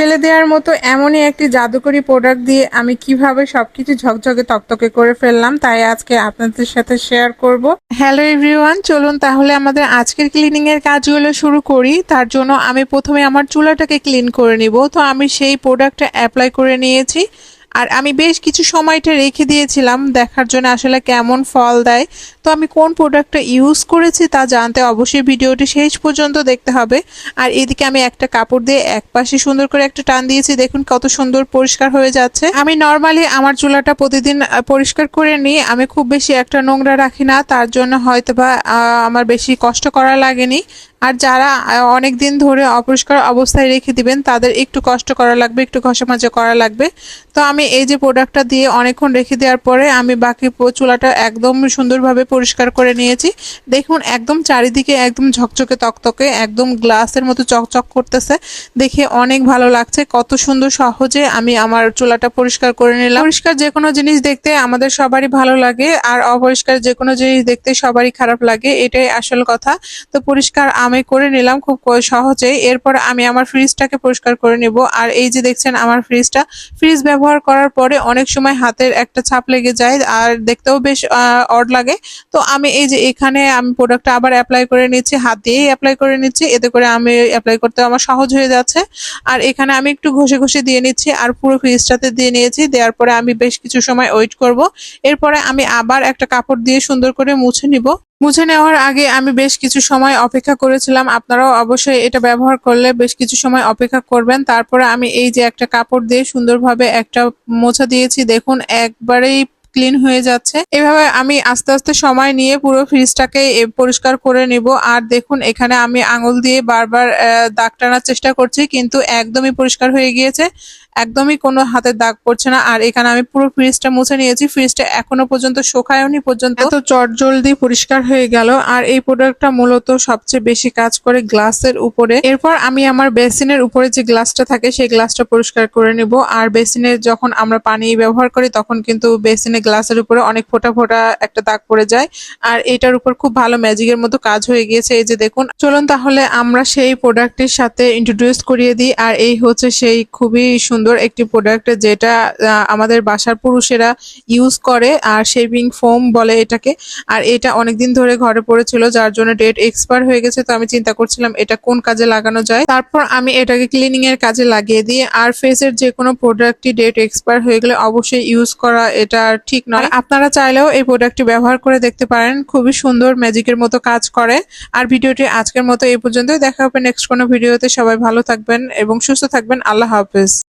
ফেলে দেওয়ার মতো এমনই একটি জাদুকরি প্রোডাক্ট দিয়ে আমি কীভাবে সবকিছু ঝকঝকে তকতকে করে ফেললাম, তাই আজকে আপনাদের সাথে শেয়ার করব। হ্যালো এভরিওয়ান চলুন তাহলে আমাদের আজকের ক্লিনিং এর কাজগুলো শুরু করি। তার জন্য আমি প্রথমে আমার চুলাটাকে ক্লিন করে নিব। তো আমি সেই প্রোডাক্টটা অ্যাপ্লাই করে নিয়েছি। আর আমি বেশ কিছু সময়টা রেখে দিয়েছিলাম দেখার জন্য আসলে কেমন ফল দেয়। তো আমি কোন প্রোডাক্টটা ইউজ করেছি তা জানতে অবশ্যই ভিডিওটি শেষ পর্যন্ত দেখতে হবে। আর এদিকে আমি একটা কাপড় দিয়ে এক পাশে সুন্দর করে একটা টান দিয়েছি। দেখুন কত সুন্দর পরিষ্কার হয়ে যাচ্ছে। আমি নর্মালি আমার চুলাটা প্রতিদিন পরিষ্কার করে নিই। আমি খুব বেশি একটা নোংরা রাখি না। তার জন্য হয়তোবা আহ, আমার বেশি কষ্ট করা লাগেনি। আর যারা অনেক দিন ধরে অপরিষ্কার অবস্থায় রেখে দিবেন, তাদের একটু কষ্ট করা লাগবে, একটু ঘষা মাজা করা লাগবে। তো আমি এই যে প্রোডাক্টটা দিয়ে অনেকক্ষণ রেখে দেওয়ার পরে আমি বাকি চুলাটা একদম সুন্দরভাবে পরিষ্কার করে নিয়েছি। দেখুন, একদম চারিদিকে একদম ঝকঝকে, তকতকে, একদম গ্লাসের মতো চকচক করতেছে। দেখে অনেক ভালো লাগছে, কত সুন্দর সহজে আমি আমার চুলাটা পরিষ্কার করে নিলাম। পরিষ্কার যে কোনো জিনিস দেখতে আমাদের সবারই ভালো লাগে, আর অপরিষ্কার যে কোনো জিনিস দেখতে সবারই খারাপ লাগে, এটাই আসল কথা। তো পরিষ্কার আমি করে নিলাম খুব সহজেই। এরপর আমি আমার ফ্রিজটাকে পরিষ্কার করে নেব। আর এই যে দেখছেন আমার ফ্রিজটা ফ্রিজ ব্যবহার করার পরে অনেক সময় হাতের একটা ছাপ লেগে যায় আর দেখতেও বেশ অড লাগে। তো আমি এই যে এখানে আমি প্রোডাক্টটা আবার অ্যাপ্লাই করে নিচ্ছি, হাত দিয়েই অ্যাপ্লাই করে নিচ্ছি। এতে করে আমি অ্যাপ্লাই করতে আমার সহজ হয়ে যাচ্ছে। আর এখানে আমি একটু ঘষে ঘষে দিয়ে নিচ্ছি আর পুরো ফ্রিজটাতে দিয়ে নিয়েছি। দেওয়ার পরে আমি বেশ কিছু সময় ওয়েট করব। এরপরে আমি আবার একটা কাপড় দিয়ে সুন্দর করে মুছে নিব। মুছে নেওয়ার আগে আমি বেশ কিছু সময় অপেক্ষা করেছিলাম। আপনারাও অবশ্যই এটা ব্যবহার করলে বেশ কিছু সময় অপেক্ষা করবেন। তারপরে আমি এই যে একটা কাপড় দিয়ে সুন্দরভাবে একটা মোছা দিয়েছি। দেখুন, একবারেই ক্লিন হয়ে যাচ্ছে। এভাবে আমি আস্তে আস্তে সময় নিয়ে পুরো ফ্রিজটাকে পরিষ্কার করে নিব। আর দেখুন, এখানে আমি আঙুল দিয়ে বারবার দাগ টানার চেষ্টা করছি, কিন্তু একদমই পরিষ্কার হয়ে গিয়েছে। একদমই কোনো হাতের দাগ পড়ছে না। আর এখানে আমি পুরো ফ্রিজটা মুছে নিয়েছি। ফ্রিজটা এখনও পর্যন্ত শোকায়নি, পর্যন্ত এত চটজলদি পরিষ্কার হয়ে গেল। আর এই প্রোডাক্টটা মূলত সবচেয়ে বেশি কাজ করে গ্লাসের উপরে। এরপর আমি আমার বেসিনের উপরে যে গ্লাসটা থাকে, সেই গ্লাসটা পরিষ্কার করে নিব। আর বেসিনে যখন আমরা পানি ব্যবহার করি, তখন কিন্তু বেসিনে গ্লাসের উপরে অনেক ফোটা ফোটা একটা দাগ পড়ে যায়। আর এটার উপর খুব ভালো ম্যাজিকের মতো কাজ হয়ে গিয়েছে। এই যে দেখুন, চলুন তাহলে আমরা সেই প্রোডাক্টের সাথে ইন্ট্রোডিউস করিয়ে দিই। আর এই হচ্ছে সেই খুবই সুন্দর একটি প্রোডাক্ট যেটা আমাদের বাসার পুরুষেরা ইউজ করে, আর শেভিং ফোম বলে এটাকে। আর এটা অনেকদিন ধরে ঘরে পড়েছিল, যার জন্য ডেট এক্সপায়ার হয়ে গেছে, তো আমি চিন্তা করছিলাম এটা কোন কাজে লাগানো যায়। তারপর আমি এটাকে ক্লিনিং এর কাজে লাগিয়ে দিই। আর ফেসের যে কোনো প্রোডাক্টই ডেট এক্সপায়ার হয়ে গেলে অবশ্যই ইউজ করা এটা ঠিক নয়। আপনারা চাইলেও এই প্রোডাক্টটি ব্যবহার করে দেখতে পারেন। খুবই সুন্দর ম্যাজিকের মতো কাজ করে। আর ভিডিওটি আজকের মতো এই পর্যন্তই। দেখা হবে নেক্সট কোনো ভিডিওতে সবাই ভালো থাকবেন এবং সুস্থ থাকবেন। আল্লাহ হাফেজ।